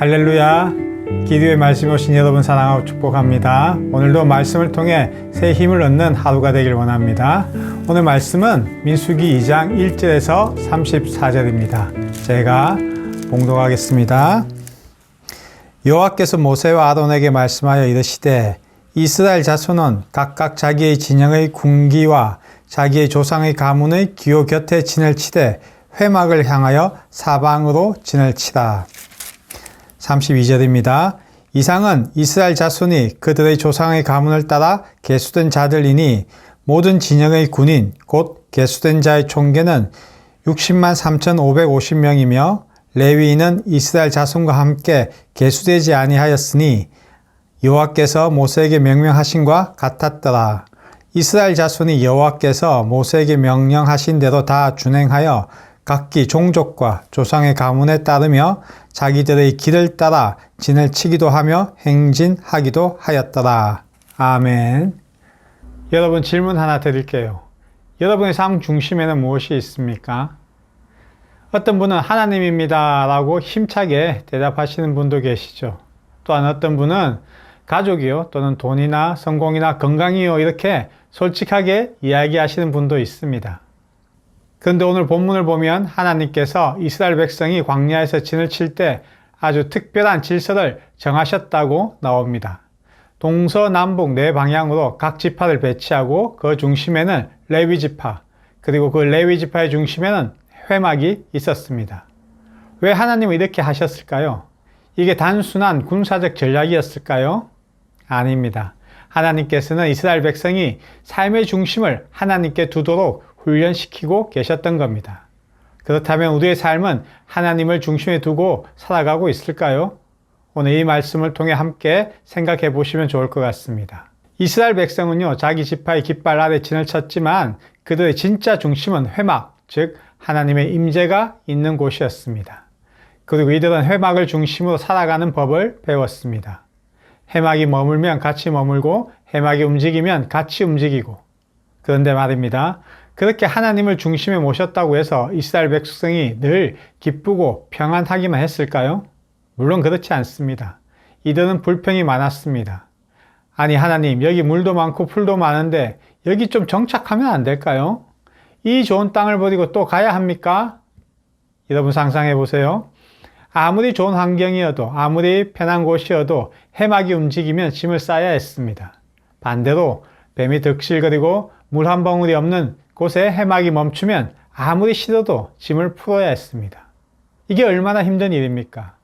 할렐루야. 기도의 말씀 오신 여러분 사랑하고 축복합니다. 오늘도 말씀을 통해 새 힘을 얻는 하루가 되길 원합니다. 오늘 말씀은 민수기 2장 1절에서 34절입니다. 제가 봉독하겠습니다. 여호와께서 모세와 아론에게 말씀하여 이르시되 이스라엘 자손은 각각 자기의 진영의 군기와 자기의 조상의 가문의 기호 곁에 진을 치되 회막을 향하여 사방으로 진을 치라. 32절입니다. 이상은 이스라엘 자손이 그들의 조상의 가문을 따라 계수된 자들이니 모든 진영의 군인 곧 계수된 자의 총계는 60만 3,550명이며 레위인은 이스라엘 자손과 함께 계수되지 아니하였으니 여호와께서 모세에게 명령하신과 같았더라. 이스라엘 자손이 여호와께서 모세에게 명령하신 대로 다 준행하여 각기 종족과 조상의 가문에 따르며 자기들의 길을 따라 진을 치기도 하며 행진하기도 하였더라. 아멘. 여러분 질문 하나 드릴게요. 여러분의 삶 중심에는 무엇이 있습니까? 어떤 분은 하나님입니다 라고 힘차게 대답하시는 분도 계시죠. 또한 어떤 분은 가족이요 또는 돈이나 성공이나 건강이요 이렇게 솔직하게 이야기하시는 분도 있습니다. 그런데 오늘 본문을 보면 하나님께서 이스라엘 백성이 광야에서 진을 칠 때 아주 특별한 질서를 정하셨다고 나옵니다. 동서남북 네 방향으로 각 지파를 배치하고 그 중심에는 레위 지파 그리고 그 레위 지파의 중심에는 회막이 있었습니다. 왜 하나님은 이렇게 하셨을까요? 이게 단순한 군사적 전략이었을까요? 아닙니다. 하나님께서는 이스라엘 백성이 삶의 중심을 하나님께 두도록 훈련시키고 계셨던 겁니다. 그렇다면 우리의 삶은 하나님을 중심에 두고 살아가고 있을까요? 오늘 이 말씀을 통해 함께 생각해 보시면 좋을 것 같습니다. 이스라엘 백성은요, 자기 지파의 깃발 아래 진을 쳤지만 그들의 진짜 중심은 회막, 즉 하나님의 임재가 있는 곳이었습니다. 그리고 이들은 회막을 중심으로 살아가는 법을 배웠습니다. 해막이 머물면 같이 머물고 해막이 움직이면 같이 움직이고 그런데 말입니다. 그렇게 하나님을 중심에 모셨다고 해서 이스라엘 백성이 늘 기쁘고 평안하기만 했을까요? 물론 그렇지 않습니다. 이들은 불평이 많았습니다. 아니 하나님 여기 물도 많고 풀도 많은데 여기 좀 정착하면 안 될까요? 이 좋은 땅을 버리고 또 가야 합니까? 여러분 상상해 보세요. 아무리 좋은 환경이어도 아무리 편한 곳이어도 해막이 움직이면 짐을 싸야 했습니다. 반대로 뱀이 득실거리고 물 한 방울이 없는 곳에 해막이 멈추면 아무리 싫어도 짐을 풀어야 했습니다. 이게 얼마나 힘든 일입니까?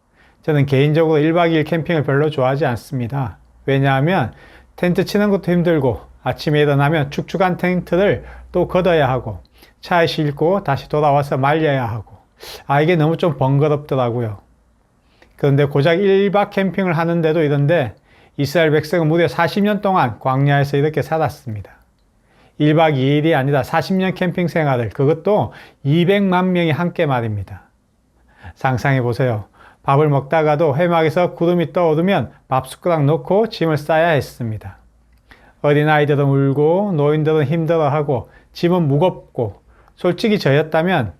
저는 개인적으로 1박 2일 캠핑을 별로 좋아하지 않습니다. 왜냐하면 텐트 치는 것도 힘들고 아침에 일어나면 축축한 텐트를 또 걷어야 하고 차에 싣고 다시 돌아와서 말려야 하고 아 이게 너무 좀 번거롭더라고요. 그런데 고작 1박 캠핑을 하는데도 이런데 이스라엘 백성은 무려 40년 동안 광야에서 이렇게 살았습니다. 1박 2일이 아니라 40년 캠핑 생활을 그것도 200만 명이 함께 말입니다. 상상해 보세요. 밥을 먹다가도 회막에서 구름이 떠오르면 밥 숟가락 넣고 짐을 싸야 했습니다. 어린아이들은 울고 노인들은 힘들어하고 짐은 무겁고 솔직히 저였다면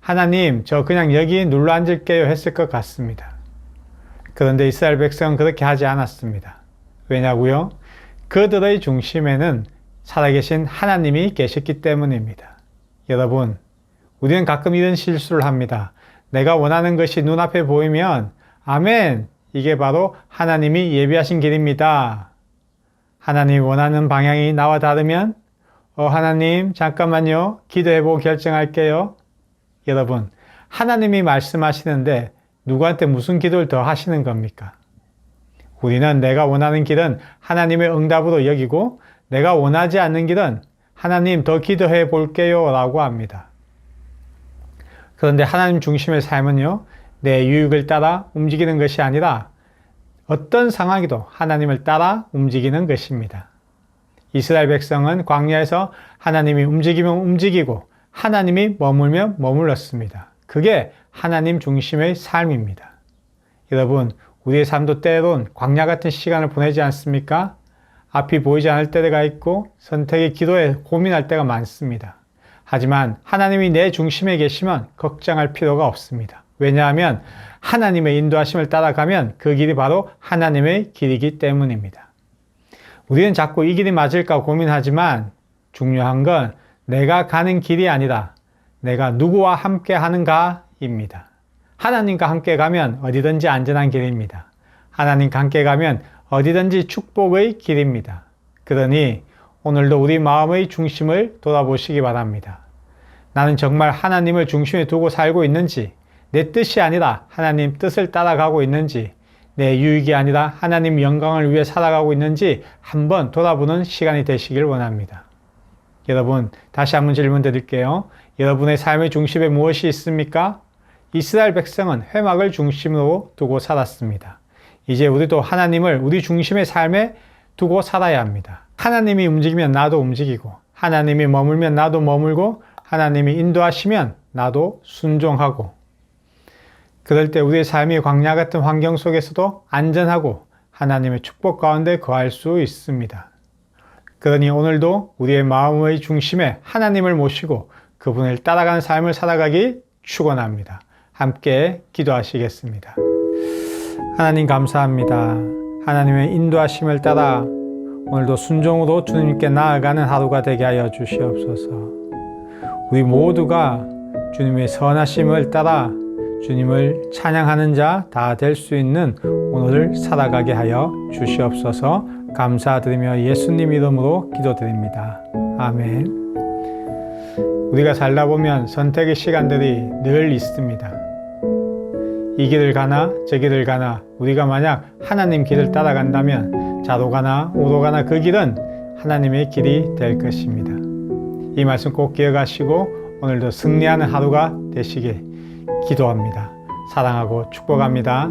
하나님 저 그냥 여기 눌러 앉을게요 했을 것 같습니다. 그런데 이스라엘 백성은 그렇게 하지 않았습니다. 왜냐고요? 그들의 중심에는 살아계신 하나님이 계셨기 때문입니다. 여러분, 우리는 가끔 이런 실수를 합니다. 내가 원하는 것이 눈앞에 보이면, 아멘! 이게 바로 하나님이 예비하신 길입니다. 하나님이 원하는 방향이 나와 다르면, 어, 하나님, 잠깐만요. 기도해보고 결정할게요. 여러분, 하나님이 말씀하시는데 누구한테 무슨 기도를 더 하시는 겁니까? 우리는 내가 원하는 길은 하나님의 응답으로 여기고 내가 원하지 않는 길은 하나님 더 기도해 볼게요 라고 합니다. 그런데 하나님 중심의 삶은요, 내 유익을 따라 움직이는 것이 아니라 어떤 상황이도 하나님을 따라 움직이는 것입니다. 이스라엘 백성은 광야에서 하나님이 움직이면 움직이고 하나님이 머물면 머물렀습니다. 그게 하나님 중심의 삶입니다. 여러분, 우리의 삶도 때론 광야 같은 시간을 보내지 않습니까? 앞이 보이지 않을 때가 있고 선택의 기도에 고민할 때가 많습니다. 하지만 하나님이 내 중심에 계시면 걱정할 필요가 없습니다. 왜냐하면 하나님의 인도하심을 따라가면 그 길이 바로 하나님의 길이기 때문입니다. 우리는 자꾸 이 길이 맞을까 고민하지만 중요한 건 내가 가는 길이 아니라 내가 누구와 함께 하는가입니다. 하나님과 함께 가면 어디든지 안전한 길입니다. 하나님과 함께 가면 어디든지 축복의 길입니다. 그러니 오늘도 우리 마음의 중심을 돌아보시기 바랍니다. 나는 정말 하나님을 중심에 두고 살고 있는지, 내 뜻이 아니라 하나님 뜻을 따라가고 있는지, 내 유익이 아니라 하나님 영광을 위해 살아가고 있는지 한번 돌아보는 시간이 되시길 원합니다. 여러분, 다시 한번 질문 드릴게요. 여러분의 삶의 중심에 무엇이 있습니까? 이스라엘 백성은 회막을 중심으로 두고 살았습니다. 이제 우리도 하나님을 우리 중심의 삶에 두고 살아야 합니다. 하나님이 움직이면 나도 움직이고, 하나님이 머물면 나도 머물고, 하나님이 인도하시면 나도 순종하고, 그럴 때 우리의 삶이 광야 같은 환경 속에서도 안전하고 하나님의 축복 가운데 거할 수 있습니다. 그러니 오늘도 우리의 마음의 중심에 하나님을 모시고 그분을 따라가는 삶을 살아가기 축원합니다. 함께 기도하시겠습니다. 하나님 감사합니다. 하나님의 인도하심을 따라 오늘도 순종으로 주님께 나아가는 하루가 되게 하여 주시옵소서. 우리 모두가 주님의 선하심을 따라 주님을 찬양하는 자 다 될 수 있는 오늘을 살아가게 하여 주시옵소서 감사드리며 예수님 이름으로 기도드립니다. 아멘. 우리가 살다 보면 선택의 시간들이 늘 있습니다. 이 길을 가나 저 길을 가나 우리가 만약 하나님 길을 따라간다면 좌로 가나 우로 가나 그 길은 하나님의 길이 될 것입니다. 이 말씀 꼭 기억하시고 오늘도 승리하는 하루가 되시길 기도합니다. 사랑하고 축복합니다.